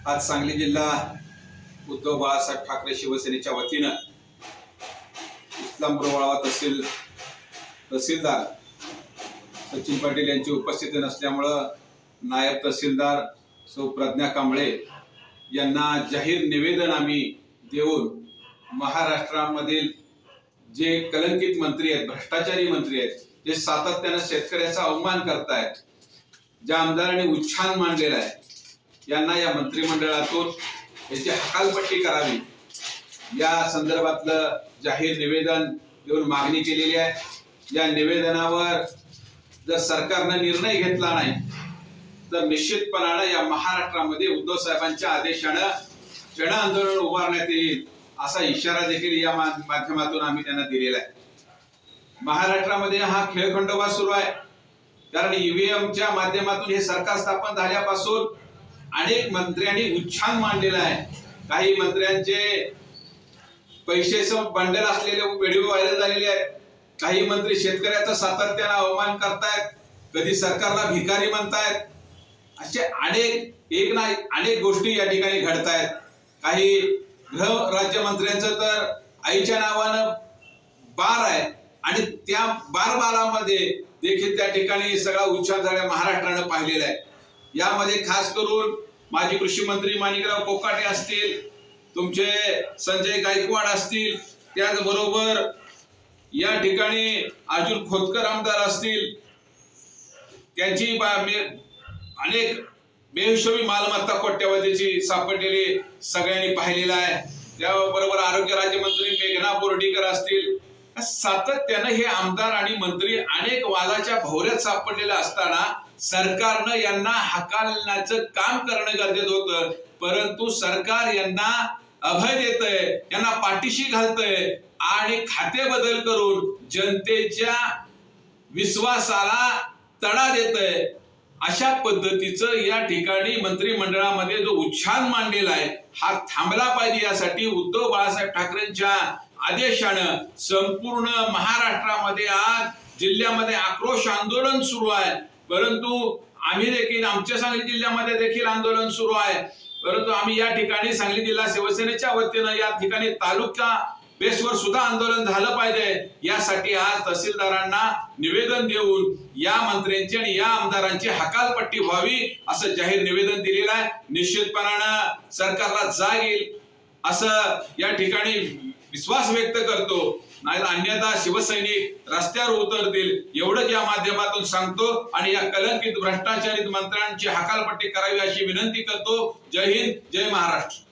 आज सांगली जिल्हा उद्धव बाळासाहेब ठाकरे शिवसेनेच्या वतीनं इस्लामपूर वाळवा तहसील तहसीलदार सचिन पाटील यांची उपस्थिती नसल्यामुळं नायब तहसीलदार सौ प्रज्ञा कांबळे यांना जाहीर निवेदन आम्ही देऊन महाराष्ट्रामधील जे कलंकित मंत्री आहेत भ्रष्टाचारी मंत्री आहेत जे सातत्यानं शेतकऱ्याचा अवमान करतायत ज्या आमदारांनी उच्छान मांडलेला आहे यांना या मंत्रिमंडळातून याची हकालपट्टी करावी. या संदर्भातलं जाहीर निवेदन देऊन मागणी केलेली आहे. या निवेदनावर जर सरकारनं निर्णय घेतला नाही तर निश्चितपणानं या महाराष्ट्रामध्ये उद्धव साहेबांच्या आदेशानं जन आंदोलन उभारण्यात येईल असा इशारा देखील या मा- माध्यमातून आम्ही त्यांना दिलेला आहे. महाराष्ट्रामध्ये हा खेळखंडोबा सुरू आहे. कारण ईव्हीएमच्या माध्यमातून हे सरकार स्थापन झाल्यापासून अनेक मंत्र्यांनी उच्छान मांडलेला आहे. काही मंत्र्यांचे पैसे बंडल असलेले व्हिडिओ व्हायरल झालेले आहेत. काही मंत्री शेतकऱ्याचा सातत्यानं अवमान करतायत. कधी सरकारला भिकारी म्हणतायत. असे अनेक एक ना एक अनेक गोष्टी या ठिकाणी घडतायत. काही गृह राज्यमंत्र्यांचं तर आईच्या नावानं बार आहे. आणि त्या बार बारामध्ये देखील त्या ठिकाणी सगळा उच्चार झाल्या महाराष्ट्रानं पाहिलेला आहे. यामध्ये खास करून माजी कृषी मंत्री माणिकराव कोकाटे असतील तुमचे संजय गायकवाड असतील त्याचबरोबर या ठिकाणी अर्जुन खोतकर आमदार असतील त्यांची बा- अनेक बेहिशोबी मालमत्ता कोट्यवधीची सापडलेली सगळ्यांनी पाहिलेला आहे. त्याबरोबर आरोग्य राज्यमंत्री मेघना बोर्डीकर असतील. सातत्यानं हे आमदार आणि मंत्री अनेक वादाच्या भोवऱ्यात सापडलेले असताना सरकारनं यांना हकालण्याचं काम करणं गरजेचं होतं. परंतु सरकार यांना अभय देतय यांना पाठीशी घालतंय आणि खाते बदल करून जनतेच्या विश्वासाला तडा देतंय. अशा पद्धतीचं या ठिकाणी मंत्रिमंडळामध्ये जो उच्छान मांडलेला आहे हा थांबला पाहिजे यासाठी उद्धव बाळासाहेब ठाकरेंच्या आदेशानं संपूर्ण महाराष्ट्रामध्ये आज जिल्ह्यामध्ये आक्रोश आंदोलन सुरू आहे. परंतु आम्ही देखील आमच्या सांगली जिल्ह्यामध्ये देखील आंदोलन सुरू आहे. परंतु आम्ही या ठिकाणी सांगली जिल्हा शिवसेनेच्या वतीनं या ठिकाणी तालुका बेसवर सुद्धा आंदोलन झालं पाहिजे. यासाठी आज तहसीलदारांना निवेदन देऊन या मंत्र्यांची आणि या आमदारांची हकालपट्टी व्हावी असं जाहीर निवेदन दिलेलं आहे. निश्चितपणानं सरकारला जाग येईल. असं या ठिकाणी विश्वास व्यक्त करतो. नाही अन्यथा शिवसैनिक रस्त्यावर उतरतील. एवढंच या माध्यमातून सांगतो आणि या कलंकित भ्रष्टाचारित मंत्र्यांची हकालपट्टी करावी अशी विनंती करतो. जय हिंद जय महाराष्ट्र.